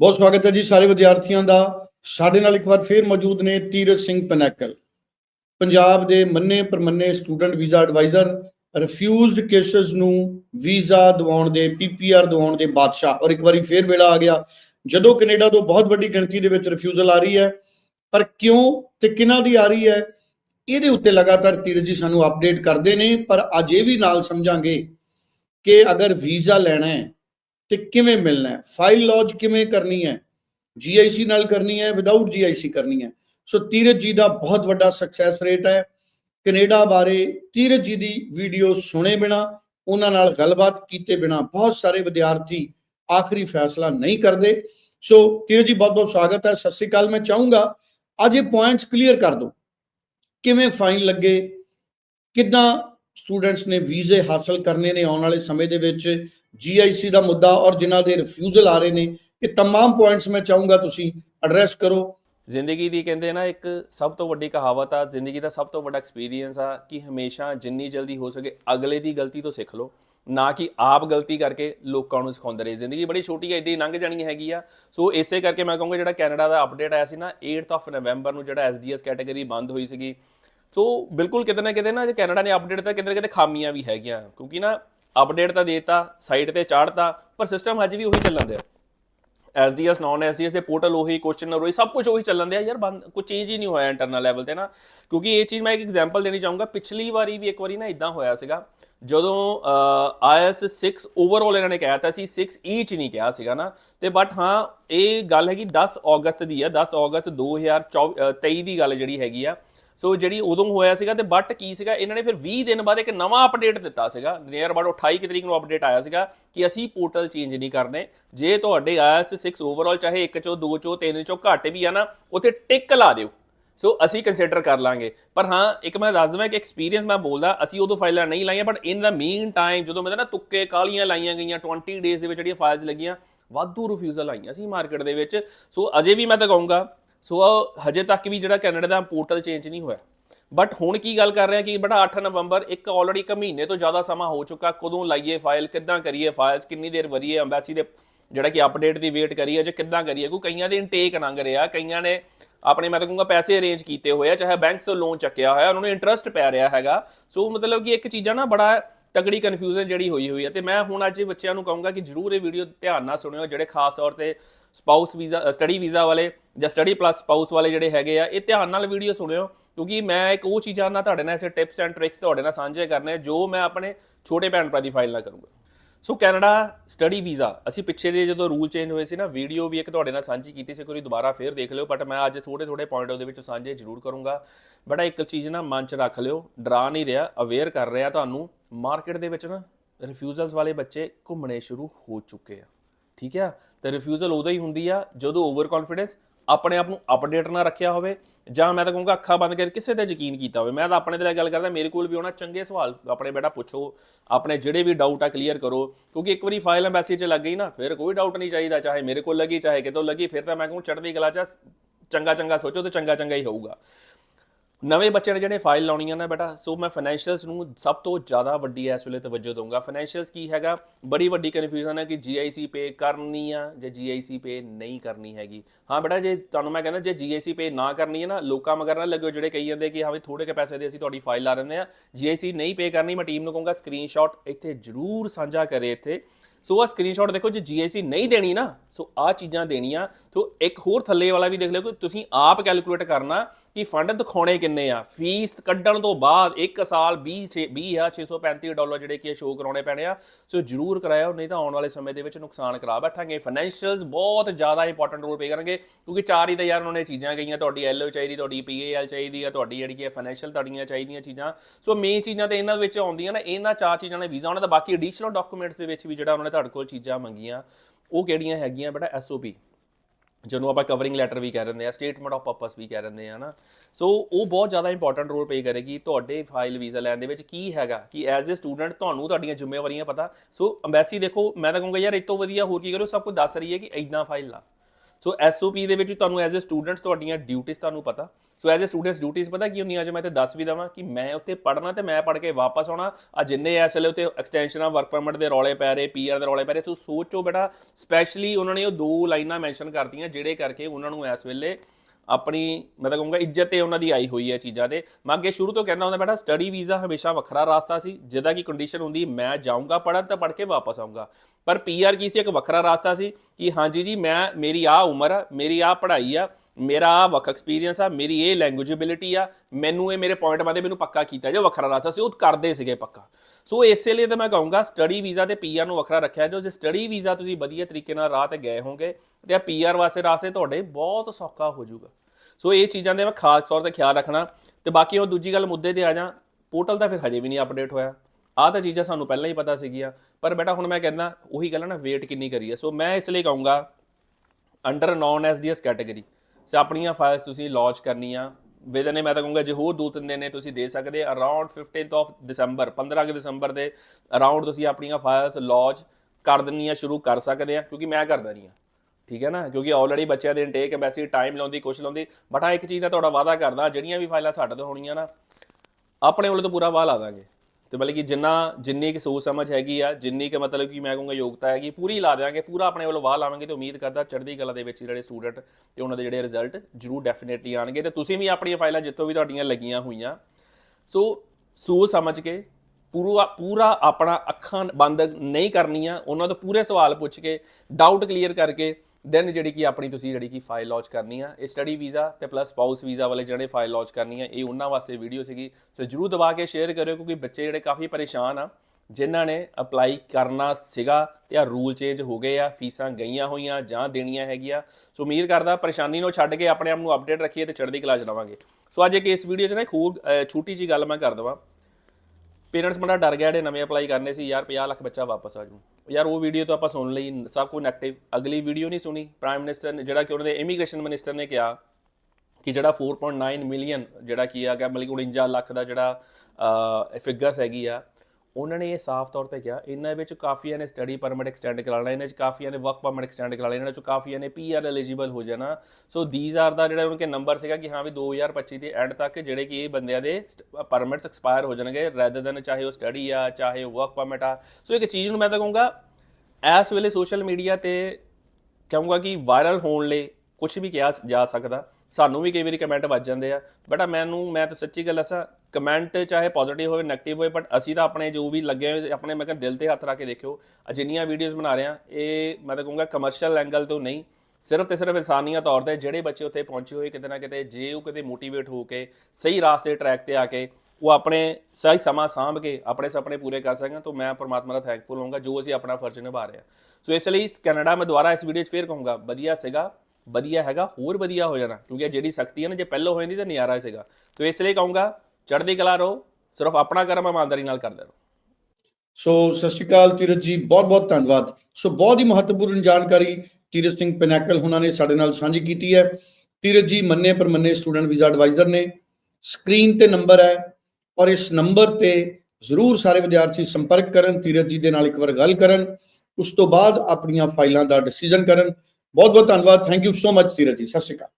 ਬਹੁਤ ਸਵਾਗਤ ਹੈ ਜੀ ਸਾਰੇ ਵਿਦਿਆਰਥੀਆਂ ਦਾ। ਸਾਡੇ ਨਾਲ ਇੱਕ ਵਾਰ ਫੇਰ ਮੌਜੂਦ ਨੇ ਤੀਰਥ ਸਿੰਘ ਪਨੈਕਲ, ਪੰਜਾਬ ਦੇ ਮੰਨੇ ਪਰਮੰਨੇ student visa adviser, refused cases ਨੂੰ ਵੀਜ਼ਾ ਦਿਵਾਉਣ ਦੇ ਪੀਪੀਆਰ ਦਿਵਾਉਣ ਦੇ ਬਾਦਸ਼ਾਹ। ਔਰ ਇੱਕ ਵਾਰੀ ਫੇਰ ਵੇਲਾ ਆ ਗਿਆ। ਜਦੋਂ ਕੈਨੇਡਾ ਤੋਂ ਬਹੁਤ ਵੱਡੀ ਗਿਣਤੀ ਦੇ ਵਿੱਚ ਰਿਫਿਊਜ਼ਲ ਆ ਰਹੀ ਹੈ, ਪਰ ਕਿਉਂ ਤੇ ਕਿਹਨਾਂ ਦੀ ਆ ਰਹੀ ਹੈ, ਇਹਦੇ ਉੱਤੇ ਲਗਾਤਾਰ ਤੀਰਥ ਜੀ ਸਾਨੂੰ ਅਪਡੇਟ ਕਰਦੇ ਨੇ। ਪਰ ਅੱਜ ਇਹ ਵੀ ਨਾਲ ਸਮਝਾਂਗੇ ਕਿ ਅਗਰ ਵੀਜ਼ਾ ਲੈਣਾ ਹੈ ਤੇ ਕਿਵੇਂ ਮਿਲਣਾ ਹੈ? ਫਾਈਲ ਲੌਜ ਕਿਵੇਂ ਕਰਨੀ ਹੈ? ਜੀਆਈਸੀ ਨਾਲ ਕਰਨੀ ਹੈ ਵਿਦਆਊਟ ਜੀਆਈਸੀ ਕਰਨੀ ਹੈ। ਸੋ ਤੀਰਥ ਜੀ ਦਾ ਬਹੁਤ ਵੱਡਾ ਸਕਸੈਸ ਰੇਟ ਹੈ। ਕੈਨੇਡਾ ਬਾਰੇ ਤੀਰਥ ਜੀ ਦੀ ਵੀਡੀਓ ਸੁਣੇ ਬਿਨਾ, ਉਹਨਾਂ ਨਾਲ ਗੱਲਬਾਤ ਕੀਤੇ ਬਿਨਾ ਬਹੁਤ ਸਾਰੇ ਵਿਦਿਆਰਥੀ ਆਖਰੀ ਫੈਸਲਾ ਨਹੀਂ ਕਰਦੇ। ਸੋ ਤੀਰਥ ਜੀ ਬਹੁਤ ਬਹੁਤ ਸਵਾਗਤ ਹੈ। ਸਤਿ ਸ੍ਰੀ ਅਕਾਲ। ਮੈਂ ਚਾਹੂੰਗਾ, ਅੱਜ ਇਹ ਪੁਆਇੰਟਸ ਕਲੀਅਰ ਕਰ ਦਿਓ। ਕਿਵੇਂ ਫਾਈਨ ਲੱਗੇ? ਕਿੱਦਾਂ ਸਟੂਡੈਂਟਸ ਨੇ ਵੀਜ਼ੇ ਹਾਸਲ ਕਰਨੇ ਨੇ ਆਉਣ ਵਾਲੇ ਸਮੇਂ ਦੇ ਵਿੱਚ ਜੀਆਈਸੀ ਦਾ ਮੁੱਦਾ ਔਰ ਜਿਨ੍ਹਾਂ ਦੇ ਰਿਫਿਊਜ਼ਲ ਆ ਰਹੇ ਨੇ ਇਹ तमाम ਪੁਆਇੰਟਸ ਮੈਂ ਚਾਹੂੰਗਾ ਤੁਸੀਂ ਐਡਰੈਸ ਕਰੋ ਜ਼ਿੰਦਗੀ ਦੀ ਕਹਿੰਦੇ ਨਾ ਇੱਕ ਸਭ ਤੋਂ ਵੱਡੀ ਕਹਾਵਤ ਆ ਜ਼ਿੰਦਗੀ ਦਾ ਸਭ ਤੋਂ ਵੱਡਾ ਐਕਸਪੀਰੀਅੰਸ ਆ ਕਿ ਹਮੇਸ਼ਾ ਜਿੰਨੀ ਜਲਦੀ ਹੋ ਸਕੇ ਅਗਲੇ ਦੀ ਗਲਤੀ ਤੋਂ ਸਿੱਖ ਲਓ ਨਾ ਕਿ ਆਪ ਗਲਤੀ ਕਰਕੇ ਲੋਕਾਂ ਨੂੰ ਸਿਖਾਉਂਦੇ ਰਹੇ ਜ਼ਿੰਦਗੀ ਬੜੀ ਛੋਟੀ ਹੈ ਇਦਾਂ ਹੀ ਲੰਘ ਜਾਣੀ ਹੈਗੀ ਆ ਸੋ ਇਸੇ ਕਰਕੇ ਮੈਂ ਕਹੂੰਗਾ ਜਿਹੜਾ ਕੈਨੇਡਾ ਦਾ ਅਪਡੇਟ ਆਇਆ ਸੀ ਨਾ 8th ਆਫ ਨਵੰਬਰ ਨੂੰ ਜਿਹੜਾ ਐਸਡੀਐਸ ਕੈਟਾਗਰੀ ਬੰਦ ਹੋਈ ਸੀਗੀ ਸੋ ਬਿਲਕੁਲ ਕਿਤੇ ਨਾ ਕਿਤੇ ਨਾ ਜੇ ਕੈਨੇਡਾ ਨੇ ਅਪਡੇਟ ਤਾਂ ਕਿਤੇ ਨਾ ਕਿਤੇ ਖਾਮੀਆਂ ਵੀ ਹੈਗੀਆਂ, ਕਿਉਂਕਿ ਨਾ ਅਪਡੇਟ ਤਾਂ ਦੇਤਾ ਸਾਈਟ ਤੇ ਚਾੜਤਾ, ਪਰ ਸਿਸਟਮ ਅੱਜ ਵੀ ਉਹੀ ਚੱਲਣ ਦਿਆ। ਐਸਡੀਐਸ ਨਾਨ ਐਸਡੀਐਸ ਦੇ ਪੋਰਟਲ ਉਹੀ ਕੁਐਸਚਨਰ ਉਹੀ ਸਭ ਕੁਝ ਉਹੀ ਚੱਲਣ ਦਿਆ, ਯਾਰ ਬੰਦ, ਕੋਈ ਚੇਂਜ ਹੀ ਨਹੀਂ ਹੋਇਆ ਇੰਟਰਨਲ ਲੈਵਲ ਤੇ ਨਾ। ਕਿਉਂਕਿ ਇਹ ਚੀਜ਼ ਮੈਂ ਇੱਕ ਐਗਜ਼ਾਮਪਲ ਦੇਣੀ ਚਾਹੂੰਗਾ, ਪਿਛਲੀ ਵਾਰੀ ਵੀ ਇੱਕ ਵਾਰੀ ਨਾ ਇਦਾਂ ਹੋਇਆ ਸੀਗਾ, ਜਦੋਂ ਆਈਐਲਸ 6 ਓਵਰਆਲ ਇਹਨਾਂ ਨੇ ਕਿਹਾ ਤਾਂ ਸੀ 6 ਈਚ e ਨਹੀਂ ਕਿਹਾ ਸੀਗਾ ਨਾ। ਤੇ ਬਟ ਹਾਂ, ਇਹ ਗੱਲ ਹੈਗੀ 10 ਅਗਸਤ ਦੀ ਆ 10 ਅਗਸਤ 2023 ਦੀ ਗੱਲ ਜਿਹੜੀ ਹੈਗੀ ਆ। ਸੋ ਜਿਹੜੀ ਉਦੋਂ ਹੋਇਆ ਸੀਗਾ ਤੇ ਬਟ ਕੀ ਸੀਗਾ? ਇਹਨਾਂ ਨੇ ਫਿਰ 20 ਦਿਨ ਬਾਅਦ ਇੱਕ ਨਵਾਂ ਅਪਡੇਟ ਦਿੱਤਾ ਸੀਗਾ। ਨੀਅਰ ਅਬਾਊਟ 28 ਕੁ ਤਰੀਕ ਨੂੰ ਅਪਡੇਟ ਆਇਆ ਸੀਗਾ ਕਿ ਅਸੀਂ ਪੋਰਟਲ ਚੇਂਜ ਨਹੀਂ ਕਰਨੇ। ਜੇ ਤੁਹਾਡੇ ਆਇਲਸ 6 ਓਵਰਆਲ ਚਾਹੇ 1 ਚੋਂ 2 ਚੋਂ 3 ਚੋਂ ਘੱਟ ਵੀ ਆ ਨਾ, ਉੱਥੇ ਟਿਕ ਲਾ ਦਿਓ। ਸੋ ਅਸੀਂ ਕੰਸੀਡਰ ਕਰ ਲਾਂਗੇ। ਪਰ ਹਾਂ, ਇੱਕ ਮੈਂ ਦੱਸ ਦਵਾਂ ਕਿ ਐਕਸਪੀਰੀਅੰਸ ਮੈਂ ਬੋਲਦਾ, ਅਸੀਂ ਉਦੋਂ ਫਾਈਲਾਂ ਨਹੀਂ ਲਾਈਆਂ but in the mean time ਜਦੋਂ ਮੈਂ ਨਾ ਤੁੱਕੇ ਕਾਲੀਆਂ ਲਾਈਆਂ ਗਈਆਂ 20 ਡੇਜ਼ ਦੇ ਵਿੱਚ ਜਿਹੜੀਆਂ ਫਾਈਲਸ ਲੱਗੀਆਂ, ਵਾਧੂ ਰਿਫਿਊਜ਼ਲ ਆਈਆਂ ਸੀ ਮਾਰਕੀਟ ਦੇ ਵਿੱਚ। ਸੋ ਅਜੇ ਵੀ ਮੈਂ ਤਾਂ ਕਹੂੰਗਾ ਸੋ ਹਜੇ ਤੱਕ ਵੀ ਜਿਹੜਾ ਕੈਨੇਡਾ ਦਾ ਪੋਰਟਲ ਚੇਂਜ ਨਹੀਂ ਹੋਇਆ। ਬਟ ਹੁਣ ਕੀ ਗੱਲ ਕਰ ਰਹੇ ਆ ਕਿ ਬੜਾ 8 ਨਵੰਬਰ, ਇੱਕ ਆਲਰੇਡੀ ਇੱਕ ਮਹੀਨੇ ਤੋਂ ਜ਼ਿਆਦਾ ਸਮਾਂ ਹੋ ਚੁੱਕਾ। ਕਦੋਂ ਲਾਈਏ ਫਾਈਲ ਕਿੱਦਾਂ ਕਰੀਏ ਫਾਈਲਸ ਕਿੰਨੀ ਦੇਰ ਵਰੀਏ ਐਮਬੈਸੀ ਦੇ ਜਿਹੜਾ ਕਿ ਅਪਡੇਟ ਦੀ ਵੇਟ ਕਰੀਏ ਜੇ ਕਿੱਦਾਂ ਕਰੀਏ? ਕੋਈ ਕਈਆਂ ਦੇ ਇਨਟੇਕ ਲੰਘ ਰਿਹਾ, ਕਈਆਂ ਨੇ ਆਪਣੇ ਮੈਂ ਤਾਂ ਕਹੂੰਗਾ ਪੈਸੇ ਅਰੇਂਜ ਕੀਤੇ ਹੋਏ ਆ, ਚਾਹੇ ਬੈਂਕ ਤੋਂ ਲੋਨ ਚੱਕਿਆ ਹੋਇਆ, ਉਹਨਾਂ ਨੂੰ ਇੰਟਰਸਟ ਪੈ ਰਿਹਾ ਹੈਗਾ। ਸੋ ਮਤਲਬ ਕਿ ਇੱਕ ਚੀਜ਼ਾਂ ਨਾ ਬੜਾ ਤਗੜੀ ਕਨਫਿਊਜ਼ਨ ਜਿਹੜੀ ਹੋਈ ਹੋਈ ਹੈ ਤੇ ਮੈਂ ਹੁਣ ਅੱਜ ਬੱਚਿਆਂ ਨੂੰ ਕਹੂੰਗਾ ਕਿ ਜਰੂਰ ਇਹ ਵੀਡੀਓ ਧਿਆਨ ਨਾਲ ਸੁਣਿਓ, ਜਿਹੜੇ ਖਾਸ ਤੌਰ ਤੇ ਸਪਾਊਸ ਵੀਜ਼ਾ ਸਟੱਡੀ ਵੀਜ਼ਾ ਵਾਲੇ ਜਾਂ ਸਟੱਡੀ ਪਲੱਸ ਸਪਾਊਸ ਵਾਲੇ ਜਿਹੜੇ ਹੈਗੇ ਆ, ਇਹ ਧਿਆਨ ਨਾਲ ਵੀਡੀਓ ਸੁਣਿਓ, ਕਿਉਂਕਿ ਮੈਂ ਇੱਕ ਉਹ ਚੀਜ਼ਾਂ ਨਾਲ ਤੁਹਾਡੇ ਨਾਲ ਐਸੇ ਟਿਪਸ ਐਂਡ ਟ੍ਰਿਕਸ ਤੁਹਾਡੇ ਨਾਲ ਸਾਂਝੇ ਕਰਨੇ ਜੋ ਮੈਂ ਆਪਣੇ ਛੋਟੇ ਭੈਣ ਭਰਾ ਦੀ ਫਾਈਲ ਨਾਲ ਕਰੂੰਗਾ। ਸੋ ਕੈਨੇਡਾ ਸਟੱਡੀ ਵੀਜ਼ਾ ਅਸੀਂ ਪਿੱਛੇ ਦੇ ਜਦੋਂ ਰੂਲ ਚੇਂਜ ਹੋਏ ਸੀ ਨਾ ਵੀਡੀਓ ਵੀ ਇੱਕ ਤੁਹਾਡੇ ਨਾਲ ਸਾਂਝੀ ਕੀਤੀ ਸੀ ਕੋਈ ਦੁਬਾਰਾ ਫੇਰ ਦੇਖ ਲਿਓ ਬਟ ਮੈਂ ਅੱਜ ਥੋੜੇ ਥੋੜੇ ਪੁਆਇੰਟ ਉਹਦੇ ਵਿੱਚ ਸਾਂਝੇ ਜ਼ਰੂਰ ਕਰੂੰਗਾ। ਬੜਾ ਇੱਕ ਚੀਜ਼ ਨਾ ਮਨ 'ਚ ਰੱਖ ਲਿਓ, ਡਰਾ ਨਹੀਂ ਰਿਹਾ ਅਵੇਅਰ ਕਰ ਰਿਹਾ ਤੁਹਾਨੂੰ ਮਾਰਕੀਟ ਦੇ ਵਿੱਚ ਨਾ ਰਿਫਿਊਜ਼ਲਸ ਵਾਲੇ ਬੱਚੇ ਘੁੰਮਣੇ ਸ਼ੁਰੂ ਹੋ ਚੁੱਕੇ ਆ। ਠੀਕ ਆ? ਤੇ ਰਿਫਿਊਜ਼ਲ ਉਦੋਂ ਹੀ ਹੁੰਦੀ ਆ ਜਦੋਂ ਓਵਰ ਕੌਨਫੀਡੈਂਸ ਆਪਣੇ ਆਪ ਨੂੰ ਅਪਡੇਟ ਨਾ ਰੱਖਿਆ ਹੋਵੇ ਜਾਂ ਮੈਂ ਤਾਂ ਕਹੂੰਗਾ ਅੱਖਾਂ ਬੰਦ ਕਰਕੇ ਕਿਸੇ ਤੇ ਯਕੀਨ ਕੀਤਾ ਹੋਵੇ। ਮੈਂ ਤਾਂ ਆਪਣੇ ਦੇ ਲਈ ਗੱਲ ਕਰਦਾ, ਮੇਰੇ ਕੋਲ ਵੀ ਉਹਨਾਂ ਚੰਗੇ ਸਵਾਲ। ਆਪਣੇ ਬੇਟਾ ਪੁੱਛੋ, ਆਪਣੇ ਜਿਹੜੇ ਵੀ ਡਾਊਟ ਆ ਕਲੀਅਰ ਕਰੋ। ਕਿਉਂਕਿ ਇੱਕ ਵਾਰੀ ਫਾਈਲ ਮੈਸੇਜ 'ਚ ਲੱਗ ਗਈ ਨਾ, ਫਿਰ ਕੋਈ ਡਾਊਟ ਨਹੀਂ ਚਾਹੀਦਾ, ਚਾਹੇ ਮੇਰੇ ਕੋਲ ਲੱਗੀ, ਚਾਹੇ ਕਿਤੋਂ ਲੱਗੀ, ਫਿਰ ਤਾਂ ਮੈਂ ਕਹੂੰ ਚੜ੍ਹਦੀ ਕਲਾ 'ਚ ਚੰਗਾ ਚੰਗਾ ਸੋਚੋ ਤੇ ਚੰਗਾ ਚੰਗਾ ਹੀ ਹੋਊਗਾ। ਨਵੇਂ ਬੱਚੇ ਨੇ ਜਿਹੜੇ ਫਾਈਲ ਲਾਉਣੀ ਆ ਨਾ ਬੇਟਾ, ਸੋ ਮੈਂ ਫਾਈਨੈਂਸ਼ੀਅਲਸ ਨੂੰ ਸਭ ਤੋਂ ਜ਼ਿਆਦਾ ਵੱਡੀ ਇਸ ਵੇਲੇ ਤਵੱਜੋ ਦਊਂਗਾ। ਫਾਈਨੈਂਸ਼ੀਅਲਸ ਕੀ ਹੈਗਾ? ਬੜੀ ਵੱਡੀ ਕਨਫਿਊਜ਼ਨ ਹੈ ਕਿ ਜੀਆਈਸੀ ਪੇ ਕਰਨੀ ਆ ਜਾਂ ਜੀਆਈਸੀ ਪੇ ਨਹੀਂ ਕਰਨੀ ਹੈਗੀ। ਹਾਂ ਬੇਟਾ, ਜੇ ਤੁਹਾਨੂੰ ਮੈਂ ਕਹਿੰਦਾ, ਜੇ ਜੀਆਈਸੀ ਪੇ ਨਾ ਕਰਨੀ ਹੈ ਨਾ, ਲੋਕਾਂ ਮਗਰ ਨਾ ਲੱਗਿਓ ਜਿਹੜੇ ਕਹੀ ਜਾਂਦੇ ਕਿ ਹਾਂ ਵੀ ਥੋੜੇ ਕੇ ਪੈਸੇ ਦੇ ਅਸੀਂ ਤੁਹਾਡੀ ਫਾਈਲ ਲਾ ਦਿੰਦੇ ਆ। ਜੀਆਈਸੀ ਨਹੀਂ ਪੇ ਕਰਨੀ, ਮੈਂ ਟੀਮ ਨੂੰ ਕਹੂੰਗਾ ਸਕਰੀਨਸ਼ਾਟ ਇੱਥੇ ਜ਼ਰੂਰ ਸਾਂਝਾ ਕਰੇ ਇੱਥੇ। ਸੋ ਆ ਸਕਰੀਨਸ਼ਾਟ ਦੇਖੋ, ਜੇ ਜੀਆਈਸੀ ਨਹੀਂ ਦੇਣੀ ਨਾ ਸੋ ਆ ਚੀਜ਼ਾਂ ਦੇਣੀਆਂ। ਸੋ ਇੱਕ ਹੋਰ ਥੱਲੇ ਵਾਲਾ ਵੀ ਦੇਖ ਲਿਓ ਕਿ ਤੁਸੀਂ ਆਪ ਕੈਲਕੂਲੇਟ ਕਰਨਾ ਕਿ ਫੰਡ ਦਿਖਾਉਣੇ ਕਿੰਨੇ ਆ। ਫੀਸ ਕੱਢਣ ਤੋਂ ਬਾਅਦ 1 ਸਾਲ 20 20 ਆ 635 ਡਾਲਰ ਜਿਹੜੇ ਕਿ ਸ਼ੋਅ ਕਰਾਉਣੇ ਪੈਣੇ ਆ। ਸੋ ਜਰੂਰ ਕਰਾਇਓ, ਨਹੀਂ ਤਾਂ ਆਉਣ ਵਾਲੇ ਸਮੇਂ ਦੇ ਵਿੱਚ ਨੁਕਸਾਨ ਕਰਾ ਬੈਠਾਂਗੇ। ਫਾਈਨੈਂਸ਼ੀਅਲਸ ਬਹੁਤ ਜ਼ਿਆਦਾ ਇੰਪੋਰਟੈਂਟ ਰੋਲ ਪੇ ਕਰਨਗੇ, ਕਿਉਂਕਿ ਚਾਰ ਹੀ ਤਾਂ ਯਾਰ ਉਹਨਾਂ ਨੇ ਚੀਜ਼ਾਂ ਗਈਆਂ। ਤੁਹਾਡੀ ਐਲਓ ਚਾਹੀਦੀ, ਤੁਹਾਡੀ ਪੀਏਐਲ ਚਾਹੀਦੀ ਆ, ਤੁਹਾਡੀ ਜਿਹੜੀ ਹੈ ਫਾਈਨੈਂਸ਼ੀਅਲ ਤੁਹਾਡੀਆਂ ਚਾਹੀਦੀਆਂ ਚੀਜ਼ਾਂ। ਸੋ ਮੇਨ ਚੀਜ਼ਾਂ ਤੇ ਇਹਨਾਂ ਵਿੱਚ ਆਉਂਦੀਆਂ ਨਾ, ਇਹਨਾਂ ਚਾਰ ਚੀਜ਼ਾਂ ਨੇ ਵੀਜ਼ਾ ਉਹਨਾਂ ਦਾ ਬਾਕੀ ਐਡੀਸ਼ਨਲ ਡਾਕੂਮੈਂਟਸ ਦੇ ਵਿੱਚ ਵੀ ਜਿਹੜਾ ਉਹਨਾਂ ਨੇ ਤੁਹਾਡੇ ਕੋਲ ਚੀਜ਼ਾਂ ਮੰਗੀਆਂ, ਉਹ ਕਿਹੜੀਆਂ ਹੈਗੀਆਂ ਬੇਟਾ ਐਸਓਪੀ ਜਿਹਨੂੰ ਆਪਾਂ ਕਵਰਿੰਗ ਲੈਟਰ ਵੀ ਕਹਿ ਦਿੰਦੇ ਆ ਸਟੇਟਮੈਂਟ ਆਫ ਪਰਪਸ ਵੀ ਕਹਿ ਦਿੰਦੇ ਆ ਨਾ। ਸੋ ਉਹ ਬਹੁਤ ਜ਼ਿਆਦਾ ਇੰਪੋਰਟੈਂਟ ਰੋਲ ਪਲੇ ਕਰੇਗੀ ਤੁਹਾਡੇ ਫਾਈਲ ਵੀਜ਼ਾ ਲੈਣ ਦੇ ਵਿੱਚ ਕੀ ਹੈਗਾ, ਕਿ ਐਜ਼ ਅ ਸਟੂਡੈਂਟ ਤੁਹਾਨੂੰ ਤੁਹਾਡੀਆਂ ਜ਼ਿੰਮੇਵਾਰੀਆਂ ਪਤਾ। ਸੋ ਅੰਬੈਸੀ ਦੇਖੋ, ਮੈਂ ਤਾਂ ਕਹੂੰਗਾ, ਯਾਰ, ਇਹ ਤੋਂ ਵਧੀਆ ਹੋਰ ਕੀ ਕਰੋ ਸਭ ਕੁਝ ਦੱਸ ਰਹੀ ਹੈ ਕਿ ਇਦਾਂ ਫਾਈਲ ਲਾ। ਸੋ ਐਸਓਪੀ ਦੇ ਵਿੱਚ ਤੁਹਾਨੂੰ ਐਜ਼ ਅ ਸਟੂਡੈਂਟਸ ਤੁਹਾਡੀਆਂ ਡਿਊਟੀਆਂ ਤੁਹਾਨੂੰ ਪਤਾ। ਸੋ ਐਜ਼ ਅ ਸਟੂਡੈਂਟਸ ਡਿਊਟੀਆਂ ਪਤਾ ਕੀ ਹੁੰਦੀਆਂ? ਅੱਜ ਮੈਂ ਤੇ ਦੱਸ ਵੀ ਦਵਾਂ ਕਿ ਮੈਂ ਉੱਥੇ ਪੜਨਾ ਤੇ ਮੈਂ ਪੜ ਕੇ ਵਾਪਸ ਆਉਣਾ। ਆ ਜਿੰਨੇ ਇਸ ਵੇਲੇ ਉੱਤੇ ਐਕਸਟੈਂਸ਼ਨਾਂ ਵਰਕ ਪਰਮਿਟ ਦੇ ਰੌਲੇ ਪੈ ਰਹੇ ਪੀਆਰ ਦੇ ਰੌਲੇ ਪੈ ਰਹੇ, ਤੁਸੀਂ ਸੋਚੋ ਬੇਟਾ। ਸਪੈਸ਼ਲੀ ਉਹਨਾਂ ਨੇ ਉਹ ਦੋ ਲਾਈਨਾਂ ਮੈਂਸ਼ਨ ਕਰਤੀਆਂ, ਜਿਹੜੇ ਕਰਕੇ ਉਹਨਾਂ ਨੂੰ ਇਸ ਵੇਲੇ ਆਪਣੀ, ਮੈਂ ਤਾਂ ਕਹੂੰਗਾ ਇੱਜ਼ਤ ਤੇ ਉਹਨਾਂ ਦੀ ਆਈ ਹੋਈ ਹੈ ਚੀਜ਼ਾਂ ਤੇ। ਮੈਂ ਅੱਗੇ ਸ਼ੁਰੂ ਤੋਂ ਕਹਿੰਦਾ ਹੁੰਦਾ, ਬੇਟਾ ਸਟੱਡੀ ਵੀਜ਼ਾ ਹਮੇਸ਼ਾ ਵੱਖਰਾ ਰਾਸਤਾ ਸੀ। ਜਿਹਦਾ ਕੀ ਕੰਡੀਸ਼ਨ ਹੁੰਦੀ, ਮੈਂ ਜਾਊਂਗਾ ਪੜਨ ਤਾਂ ਪੜ ਕੇ ਵਾਪਸ ਆਊਂਗਾ। ਪਰ ਪੀਆਰ ਕੀ ਸੀ? ਇੱਕ ਵੱਖਰਾ ਰਾਸਤਾ ਸੀ ਕਿ ਹਾਂਜੀ ਜੀ, ਮੈਂ, ਮੇਰੀ ਆ ਉਮਰ ਆ, ਮੇਰੀ ਆ ਪੜ੍ਹਾਈ ਆ ਮੇਰਾ ਆ ਐਕਸਪੀਰੀਅੰਸ ਆ, ਮੇਰੀ ਇਹ ਲੈਂਗੁਏਜੀਬਿਲਿਟੀ ਆ, ਮੈਨੂੰ ਇਹ ਮੇਰੇ ਪੁਆਇੰਟ ਬਾਰੇ ਮੈਨੂੰ ਪੱਕਾ ਕੀਤਾ ਜੋ ਵੱਖਰਾ ਰਾਸਤਾ ਸੀ, ਉਹ ਕਰਦੇ ਸੀਗੇ ਪੱਕਾ। ਸੋ ਇਸੇ ਲਈ ਤਾਂ ਮੈਂ ਕਹੂੰਗਾ ਸਟੱਡੀ ਵੀਜ਼ਾ ਤੇ ਪੀਆਰ ਨੂੰ ਵੱਖਰਾ ਰੱਖਿਆ ਜੋ ਜੇ ਸਟੱਡੀ ਵੀਜ਼ਾ ਤੁਸੀਂ ਵਧੀਆ ਤਰੀਕੇ ਨਾਲ ਰਾਹ ਤੇ ਗਏ ਹੋਗੇ ਤੇ ਆ ਪੀਆਰ ਵਾਸਤੇ ਰਾਸਤੇ ਤੁਹਾਡੇ ਬਹੁਤ ਸੌਖਾ ਹੋ ਜਾਊਗਾ। ਸੋ ਇਹ ਚੀਜ਼ਾਂ ਦੇ ਮੈਂ ਖਾਸ ਤੌਰ ਤੇ ਖਿਆਲ ਰੱਖਣਾ। ਤੇ ਬਾਕੀ ਉਹ ਦੂਜੀ ਗੱਲ ਮੁੱਦੇ ਤੇ ਆ ਜਾ ਪੋਰਟਲ ਤਾਂ ਫਿਰ ਹਜੇ ਵੀ ਨਹੀਂ ਅਪਡੇਟ ਹੋਇਆ। ਆਹ ਤਾਂ ਚੀਜ਼ਾਂ ਸਾਨੂੰ ਪਹਿਲਾਂ ਹੀ ਪਤਾ ਸੀਗੀਆਂ। ਪਰ ਬੇਟਾ ਹੁਣ ਮੈਂ ਕਹਿੰਦਾ, ਉਹੀ ਗੱਲ ਆ ਨਾ ਵੇਟ ਕਿੰਨੀ ਕਰੀ ਹੈ ਸੋ ਮੈਂ ਇਸ ਲਈ ਕਹੂੰਗਾ ਅੰਡਰ ਨਾਨ ਐਸਡੀਐਸ ਕੈਟਾਗਰੀ ਸੇ ਆਪਣੀਆਂ ਫਾਈਲਸ ਤੁਸੀਂ ਲੌਂਚ ਕਰਨੀਆਂ। ਵਿਦ ਨੇ ਮੈਂ ਤਾਂ ਕਹੂੰਗਾ, ਜੇ ਹੋਰ ਦੋ ਤਿੰਨ ਦਿਨ ਨੇ ਤੁਸੀਂ ਦੇ ਸਕਦੇ ਅਰਾਊਂਡ 15th ਆਫ ਦਸੰਬਰ 15 ਦਸੰਬਰ ਦੇ ਅਰਾਊਂਡ ਤੁਸੀਂ ਆਪਣੀਆਂ ਫਾਈਲਸ ਲਾਂਚ ਕਰ ਦੇਣੀਆਂ ਸ਼ੁਰੂ ਕਰ ਸਕਦੇ ਆ, ਕਿਉਂਕਿ ਮੈਂ ਕਰਦਾ ਨਹੀਂ ਆ। ਠੀਕ ਹੈ ਨਾ? ਕਿਉਂਕਿ ਆਲਰੇਡੀ ਬੱਚਿਆਂ ਦੇ ਇਨਟੇਕ ਐਮਬੈਸੀ ਟਾਈਮ ਲਾਉਂਦੀ, ਕੁਛ ਲਾਉਂਦੀ। ਬਟ ਆ ਇੱਕ ਚੀਜ਼ ਦਾ ਤੁਹਾਡਾ ਵਾਅਦਾ ਕਰਦਾ, ਜਿਹੜੀਆਂ ਵੀ ਫਾਈਲਾਂ ਸਾਡੇ ਤੋਂ ਹੋਣੀਆਂ ਨਾ, ਆਪਣੇ ਵੱਲੋਂ ਤਾਂ ਪੂਰਾ ਵਾਹ ਲਾ ਦਾਂਗੇ। ਤੇ ਕਿ ਜਿੰਨਾ, ਜਿੰਨੀ ਕਿ ਸੋਚ ਸਮਝ ਹੈਗੀ ਆ, ਜਿੰਨੀ ਕਿ ਮਤਲਬ ਕਿ ਮੈਂ ਕਹੂੰਗਾ ਯੋਗਤਾ ਹੈਗੀ, ਪੂਰੀ ਲਾ ਦਿਆਂਗੇ, ਪੂਰਾ ਆਪਣੇ ਵੱਲੋਂ ਵਾਹ ਲਾਵਾਂਗੇ ਤੇ ਉਮੀਦ ਕਰਦਾ ਚੜ੍ਹਦੀ ਕਲਾ ਦੇ ਵਿੱਚ ਜਿਹੜੇ ਸਟੂਡੈਂਟ ਤੇ ਉਹਨਾਂ ਦੇ ਜਿਹੜੇ ਰਿਜ਼ਲਟ ਜਰੂਰ ਡੈਫੀਨੇਟਲੀ ਆਣਗੇ ਤੇ ਤੁਸੀਂ ਵੀ ਆਪਣੀਆਂ ਫਾਈਲਾਂ ਜਿੱਥੋਂ ਵੀ ਤੁਹਾਡੀਆਂ ਲੱਗੀਆਂ ਹੋਈਆਂ। ਸੋ ਸੋਚ ਸਮਝ ਕੇ ਪੂਰਾ ਪੂਰਾ ਆਪਣਾ ਅੱਖਾਂ ਬੰਦ ਨਹੀਂ ਕਰਨੀਆਂ, ਉਹਨਾਂ ਤੋਂ ਪੂਰੇ ਸਵਾਲ ਪੁੱਛ ਕੇ ਡਾਊਟ ਕਲੀਅਰ ਕਰਕੇ ਦੈਨ ਜਿਹੜੀ ਕਿ ਆਪਣੀ ਤੁਸੀਂ ਜਿਹੜੀ ਕਿ ਫਾਈਲ ਲਾਂਚ ਕਰਨੀ ਆ, ਇਹ ਸਟੱਡੀ ਵੀਜ਼ਾ ਤੇ ਪਲੱਸ ਸਪਾਊਸ ਵੀਜ਼ਾ ਵਾਲੇ ਜਿਹੜੇ ਫਾਈਲ ਲਾਂਚ ਕਰਨੀ ਆ, ਇਹ ਉਹਨਾਂ ਵਾਸਤੇ ਵੀਡੀਓ ਸੀਗੀ। ਸੋ ਜਰੂਰ ਦਬਾ ਕੇ ਸ਼ੇਅਰ ਕਰਿਓ ਕਿਉਂਕਿ ਬੱਚੇ ਜਿਹੜੇ ਕਾਫੀ ਪਰੇਸ਼ਾਨ ਆ, ਜਿਨ੍ਹਾਂ ਨੇ ਅਪਲਾਈ ਕਰਨਾ ਸੀਗਾ ਤੇ ਆ ਰੂਲ ਚੇਂਜ ਹੋ ਗਏ ਆ, ਫੀਸਾਂ ਗਈਆਂ ਹੋਈਆਂ, ਜਾਂ ਦੇਣੀਆਂ ਹੈਗੀਆਂ। ਸੋ ਉਮੀਦ ਕਰਦਾ ਪਰੇਸ਼ਾਨੀ ਨੂੰ ਛੱਡ ਕੇ ਆਪਣੇ ਆਪ ਨੂੰ ਅਪਡੇਟ ਰੱਖੀਏ ਤੇ ਚੜ੍ਹਦੀ ਕਲਾ ਚ ਰਵਾਂਗੇ। ਸੋ ਅੱਜ ਇੱਕ ਇਸ ਵੀਡੀਓ 'ਚ ਨਾ ਖੂਬ ਛੋਟੀ ਜੀ ਗੱਲ ਮੈਂ ਕਰ ਦਵਾਂ। ਪੇਰੈਂਟਸ ਬੜਾ ਡਰ ਗਿਆ ਜਿਹੜੇ ਨਵੇਂ ਅਪਲਾਈ ਕਰਨੇ ਸੀ, ਯਾਰ 50 ਲੱਖ ਬੱਚਾ ਵਾਪਸ ਆ ਜੂ ਯਾਰ ਉਹ ਵੀਡੀਓ ਤਾਂ ਆਪਾਂ ਸੁਣ ਲਈ, ਸਭ ਕੁਝ ਨੈਗੇਟਿਵ ਅਗਲੀ ਵੀਡੀਓ ਨਹੀਂ ਸੁਣੀ। ਪ੍ਰਾਈਮ ਮਿਨਿਸਟਰ ਨੇ ਜਿਹੜਾ ਕਿ ਉਹਨਾਂ ਦੇ ਇਮੀਗ੍ਰੇਸ਼ਨ ਮਿਨਿਸਟਰ ਨੇ ਕਿਹਾ ਕਿ ਜਿਹੜਾ 4.9 ਮਿਲੀਅਨ ਜਿਹੜਾ ਕੀ ਆ ਗਿਆ ਮਤਲਬ ਕਿ 49 ਲੱਖ ਦਾ ਜਿਹੜਾ ਫਿਗਰਸ ਹੈਗੀ ਆ ਉਹਨਾਂ ਨੇ ਇਹ ਸਾਫ਼ ਤੌਰ ਤੇ ਕਿਹਾ, ਇਹਨਾਂ ਵਿੱਚ ਕਾਫੀਆਂ ਨੇ ਸਟੱਡੀ ਪਰਮਿਟ ਐਕਸਟੈਂਡ ਕਰਾ ਲੈਣਾ ਇਹਨਾਂ ਵਿੱਚ ਕਾਫੀਆਂ ਨੇ ਵਰਕ ਪਰਮਿਟ ਐਕਸਟੈਂਡ ਕਰਾ ਲੈਣਾ ਇਹਨਾਂ ਵਿੱਚ ਕਾਫੀਆਂ ਨੇ ਪੀਆਰ ਐਲੀਜੀਬਲ ਹੋ ਜਾਣਾ। ਸੋ ਥੀਸ ਆਰ ਦਾ ਜਿਹੜਾ ਉਹਨਾਂ ਕੇ ਨੰਬਰ ਸੀਗਾ ਕਿ ਹਾਂ ਵੀ 2025 ਦੇ ਐਂਡ ਤੱਕ ਜਿਹੜੇ ਕਿ ਇਹ ਬੰਦਿਆਂ ਦੇ ਪਰਮਿਟਸ ਐਕਸਪਾਇਰ ਹੋ ਜਾਣਗੇ ਰੈਦਰ ਦੈਨ ਚਾਹੇ ਉਹ ਸਟੱਡੀ ਆ, ਚਾਹੇ ਉਹ ਵਰਕ ਪਰਮਿਟ ਆ। ਸੋ ਇੱਕ ਚੀਜ਼ ਨੂੰ ਮੈਂ ਤਾਂ ਕਹੂੰਗਾ, ਇਸ ਵੇਲੇ ਸੋਸ਼ਲ ਮੀਡੀਆ ਤੇ ਕਹੂੰਗਾ ਕਿ ਵਾਇਰਲ ਹੋਣ ਲਈ ਕੁਝ ਵੀ ਕਿਹਾ ਜਾ ਸਕਦਾ। ਸਾਨੂੰ ਵੀ ਕਈ ਵਾਰੀ ਕਮੈਂਟ ਵੱਜ ਜਾਂਦੇ ਆ। ਬਟ ਮੈਨੂੰ, ਮੈਂ ਤਾਂ ਸੱਚੀ ਗੱਲ ਦੱਸਾਂ ਕਮੈਂਟ ਚਾਹੇ ਪੋਜ਼ਿਟਿਵ ਹੋਵੇ ਨੈਗੇਟਿਵ ਹੋਵੇ ਬਟ ਅਸੀਂ ਤਾਂ ਆਪਣੇ ਜੋ ਵੀ ਲੱਗੇ ਹੋਏ, ਆਪਣੇ ਮੈਂ ਕਹਿੰਦਾ ਦਿਲ ਤੇ ਹੱਥ ਰੱਖ ਕੇ ਦੇਖਿਓ। ਆਹ ਜਿੰਨੀਆਂ ਵੀਡੀਓਜ਼ ਬਣਾ ਰਹੇ ਆ, ਇਹ ਮੈਂ ਤਾਂ ਕਹੂੰਗਾ ਕਮਰਸ਼ੀਅਲ ਐਂਗਲ ਤੋਂ ਨਹੀਂ। ਸਿਰਫ ਤੇ ਸਿਰਫ ਇਨਸਾਨੀਅਤ ਤੌਰ ਤੇ ਜਿਹੜੇ ਬੱਚੇ ਉੱਥੇ ਪਹੁੰਚੇ ਹੋਏ ਕਿਤੇ ਨਾ ਕਿਤੇ, ਜੇ ਉਹ ਕਿਤੇ ਮੋਟੀਵੇਟ ਹੋ ਕੇ, ਸਹੀ ਰਾਸਤੇ ਟਰੈਕ ਤੇ ਆ ਕੇ, ਉਹ ਆਪਣੇ ਸਹੀ ਸਮਾਂ ਸਾਂਭ ਕੇ, ਆਪਣੇ ਸੁਪਨੇ ਪੂਰੇ ਕਰ ਸਕਣ, ਤਾਂ ਮੈਂ ਪਰਮਾਤਮਾ ਦਾ ਥੈਂਕਫੁਲ ਹੋਊਂਗਾ ਜੋ ਅਸੀਂ ਆਪਣਾ ਫਰਜ਼ ਨਿਭਾ ਰਹੇ ਹਾਂ ਸੋ ਇਸ ਲਈ ਕੈਨੇਡਾ ਮੈਂ ਦੁਬਾਰਾ ਇਸ ਵੀਡੀਓ 'ਚ ਫੇਰ ਕਹੂੰਗਾ, ਵਧੀਆ ਸੀਗਾ। ਵਧੀਆ ਹੈਗਾ, ਹੋਰ ਵਧੀਆ ਹੋ ਜਾਣਾ, ਕਿਉਂਕਿ ਜਿਹੜੀ ਸਖਤੀ ਹੈ ਨਾ, ਜੇ ਪਹਿਲਾਂ ਹੋ ਜਾਂਦੀ ਤਾਂ ਨਜ਼ਾਰਾ ਸੀਗਾ। ਤੋ ਇਸ ਲਈ ਕਹੂੰਗਾ, ਚੜ੍ਹਦੀ ਕਲਾ ਰਹੋ, ਸਿਰਫ ਆਪਣਾ ਕਰਮ, ਇਮਾਨਦਾਰੀ ਨਾਲ ਕਰਦੇ ਰਹੋ। ਸੋ, ਸਤਿ ਸ਼੍ਰੀ ਅਕਾਲ ਤੀਰਥ ਜੀ ਬਹੁਤ ਬਹੁਤ ਧੰਨਵਾਦ। ਸੋ, ਬਹੁਤ ਹੀ ਮਹੱਤਵਪੂਰਨ ਜਾਣਕਾਰੀ ਤੀਰਥ ਸਿੰਘ ਪਿਨਾਕਲ ਉਹਨਾਂ ਨੇ ਸਾਡੇ ਨਾਲ ਸਾਂਝੀ ਕੀਤੀ ਹੈ। ਤੀਰਥ ਜੀ, ਮੰਨੇ ਪਰ ਮੰਨੇ ਸਟੂਡੈਂਟ ਵੀਜ਼ਾ ਐਡਵਾਈਜ਼ਰ ਨੇ। ਸਕਰੀਨ ਤੇ ਨੰਬਰ ਹੈ, ਔਰ ਇਸ ਨੰਬਰ ਤੇ ਜ਼ਰੂਰ ਸਾਰੇ ਵਿਦਿਆਰਥੀ ਸੰਪਰਕ ਕਰਨ, ਤੀਰਥ ਜੀ ਦੇ ਨਾਲ ਇੱਕ ਵਾਰ ਗੱਲ ਕਰਨ, ਉਸ ਤੋਂ ਬਾਅਦ ਆਪਣੀਆਂ ਫਾਈਲਾਂ ਦਾ ਡਿਸੀਜਨ ਕਰਨ। ਬਹੁਤ ਬਹੁਤ ਧੰਨਵਾਦ। ਥੈਂਕ ਯੂ ਸੋ ਮਚ ਤੀਰਥ ਜੀ। ਸਤਿ ਸ਼੍ਰੀ ਅਕਾਲ।